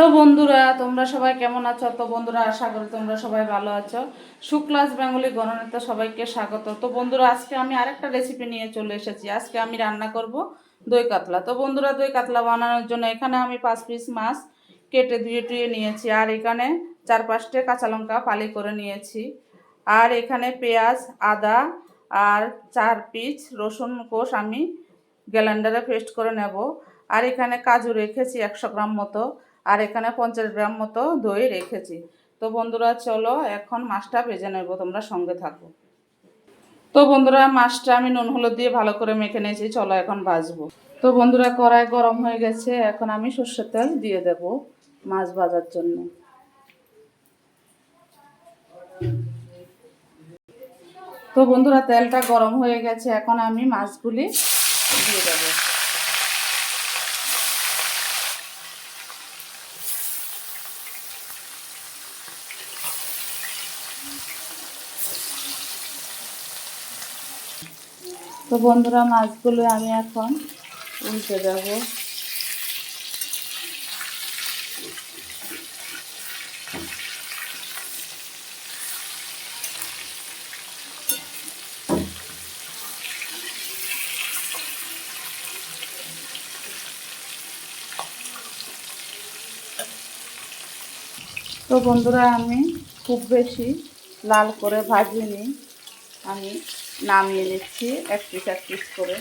তো বন্ধুরা, তোমরা সবাই কেমন আছো? তো বন্ধুরা, আশা করি তোমরা সবাই ভালো আছো। শুক্লাস বেঙ্গলি গণনেতা সবাইকে স্বাগত। তো বন্ধুরা, আজকে আমি আরেকটা রেসিপি নিয়ে চলে এসেছি। আজকে আমি রান্না করব দই কাতলা। তো বন্ধুরা, দই কাতলা বানানোর জন্য এখানে আমি পাঁচ পিস মাছ কেটে ধুয়ে টুয়ে নিয়েছি। আর এখানে চার পাঁচটা কাঁচা লঙ্কা ফালি করে নিয়েছি। আর এখানে পেঁয়াজ, আদা আর চার পিস রসুন কোষ আমি গ্যালেন্ডারে পেস্ট করে নেব। আর এখানে কাজু রেখেছি একশো গ্রাম মতো। আর এখানে পঞ্চাশ গ্রাম মতো দই রেখেছি। তো বন্ধুরা, চলো এখন মাছটা ভেজে নেব, তোমরা সঙ্গে থাকো। তো বন্ধুরা, মাছটা আমি নুন হলুদ দিয়ে ভালো করে মেখে নিয়েছি, চলো এখন ভাজবো। তো বন্ধুরা, কড়াই গরম হয়ে গেছে, এখন আমি সর্ষের তেল দিয়ে দেব মাছ ভাজার জন্য। তো বন্ধুরা, তেলটা গরম হয়ে গেছে, এখন আমি মাছগুলি দিয়ে দেবো। তো বন্ধুরা, মাছগুলো আমি এখন উল্টে দেব। তো বন্ধুরা, আমি খুব বেশি লাল করে ভাজিনি আমি। নামিয়ে নিচ্ছি এক পিস এক পিস করে।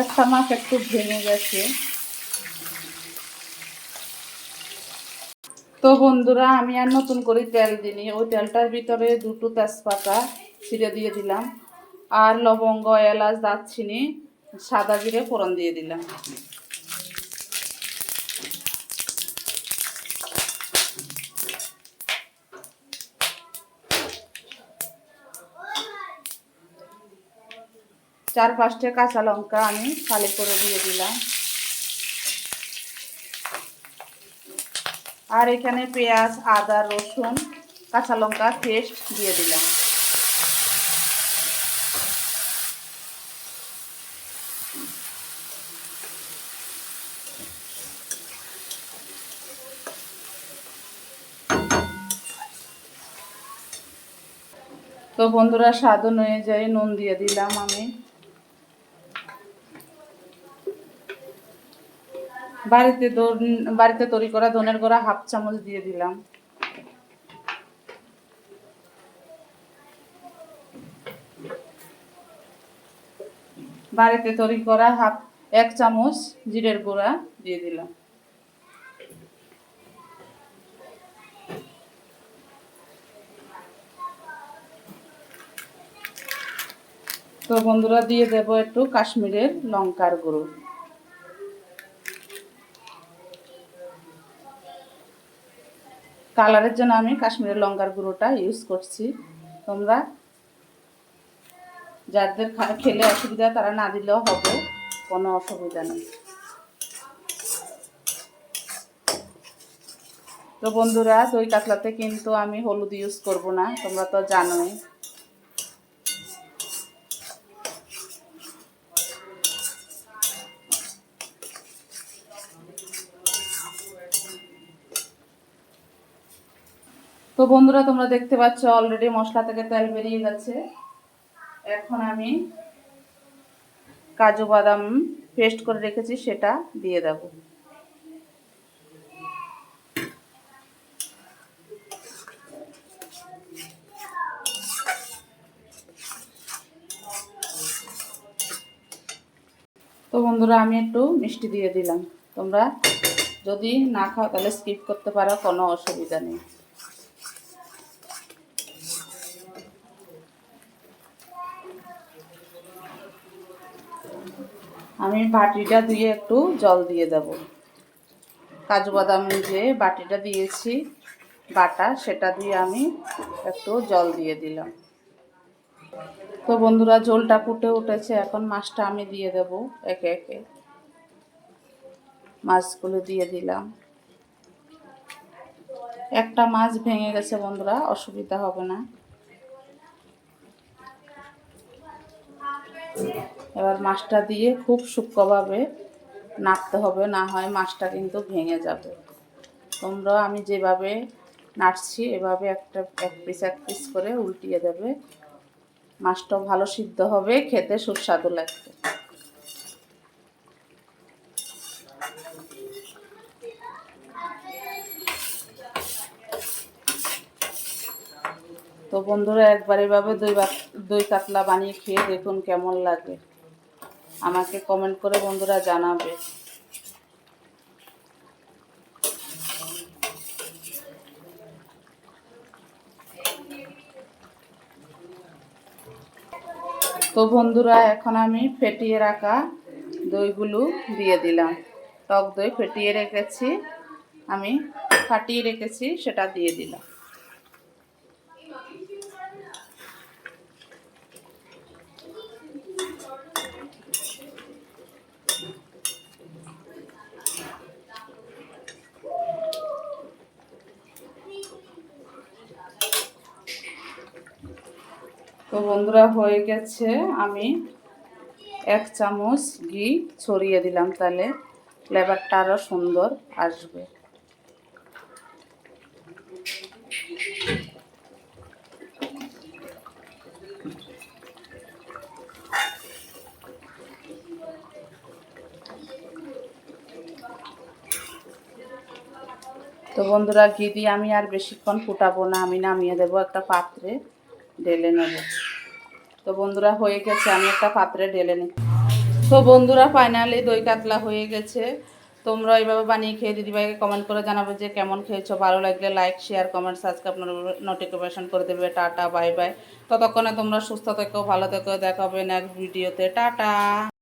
একটা মাছ একটু ভেঙে গেছে। তো বন্ধুরা, আমি আর নতুন করে তেল দিইনি। ওই তেলটার ভিতরে দুটো তেজপাতা ছিঁড়ে দিয়ে দিলাম। আর লবঙ্গ, এলাচ, দারচিনি, সাদা জিরে, ফোড়ন দিয়ে দিলাম। চার পাঁচটা কাঁচা লঙ্কা আমি ফালি করে দিয়ে দিলাম। আর এখানে পেঁয়াজ, আদা, রসুন, কাঁচা লঙ্কা পেস্ট দিয়ে দিলাম। তো বন্ধুরা, স্বাদ অনুযায়ী নুন দিয়ে দিলাম আমি। বাড়িতে বাড়িতে তৈরি করা ধনের গোড়া হাফ চামচ দিয়ে দিলাম। বাড়িতে তৈরি করা হাফ, এক চামচ জিরের গুঁড়া দিয়ে দিলাম। তো বন্ধুরা, দিয়ে দেব একটু কাশ্মীরের লঙ্কার গুঁড়ো। কালারের জন্য আমি কাশ্মীরের লঙ্কার গুঁড়োটা ইউজ করছি। তোমরা যাদের খেলে অসুবিধা তারা না দিলেও হবে, কোনো অসুবিধা নেই। তো বন্ধুরা, দই কাতলাতে কিন্তু আমি হলুদ ইউজ করব না, তোমরা তো জানোই। তো বন্ধুরা, তোমরা দেখতে পাচ্ছ অলরেডি মশলা থেকে তেল বেরিয়ে গেছে এখন আমি কাজু বাদাম পেস্ট করে রেখেছি, সেটা দিয়ে দেব। তো বন্ধুরা, আমি একটু মিষ্টি দিয়ে দিলাম। তোমরা যদি না খাও, তাহলে স্কিপ করতে পারো, কোনো অসুবিধা নেই। আমি বাটিটা দিয়ে একটু জল দিয়ে দেব। কাজু বাদাম যে বাটিটা দিয়েছি, বাটা, সেটা দিয়ে আমি একটু জল দিয়ে দিলাম। তো বন্ধুরা জলটা ফুটে উঠেছে, এখন মাছটা আমি দিয়ে দেব একে একে। মাছগুলো দিয়ে দিলাম। একটা মাছ ভেঙে গেছে বন্ধুরা, অসুবিধা হবে না। এবার মাছটা দিয়ে খুব সূক্ষ্মভাবে নাড়তে হবে, না হয় মাছটা কিন্তু ভেঙে যাবে। তোমরা আমি যেভাবে নাড়ছি, এভাবে একটা, এক পিস এক পিস করে উল্টিয়ে দেবে। মাছটাও ভালো সিদ্ধ হবে, খেতে সুস্বাদু লাগবে। তো বন্ধুরা, একবার এভাবে দই দই কাতলা বানিয়ে খেয়ে দেখুন কেমন লাগে। আমাকে কমেন্ট করে বন্ধুরা জানাবে। তো বন্ধুরা, এখন আমি ফেটিয়ে রাখা দইগুলো দিয়ে দিলাম। টক দই ফেটিয়ে রেখেছি, আমি ফাটিয়ে রেখেছি, সেটা দিয়ে দিলাম। তো বন্ধুরা, হয়ে গেছে আমি এক চামচ ঘি ছড়িয়ে দিলাম, তাহলে ফ্লেভারটা আরও সুন্দর আসবে। তো বন্ধুরা, ঘি দিয়ে আমি আর বেশিক্ষণ ফুটাবো না, আমি নামিয়ে দেবো একটা পাত্রে, ঢেলে নেব। তো বন্ধুরা হয়ে গেছে, আমি একটা পাত্রে ঢেলে নিই তো বন্ধুরা ফাইনালি দই কাতলা হয়ে গেছে। তোমরা এইভাবে বানিয়ে খেয়ে দিদিভাইকে কমেন্ট করে জানাবে যে কেমন খেয়েছো। ভালো লাগলে like share comment subscribe notification করে দেবে। টাটা বাই বাই ততক্ষণে তোমরা সুস্থ থেকো, ভালো থেকো। দেখাবে নেক্সট ভিডিওতে টাটা।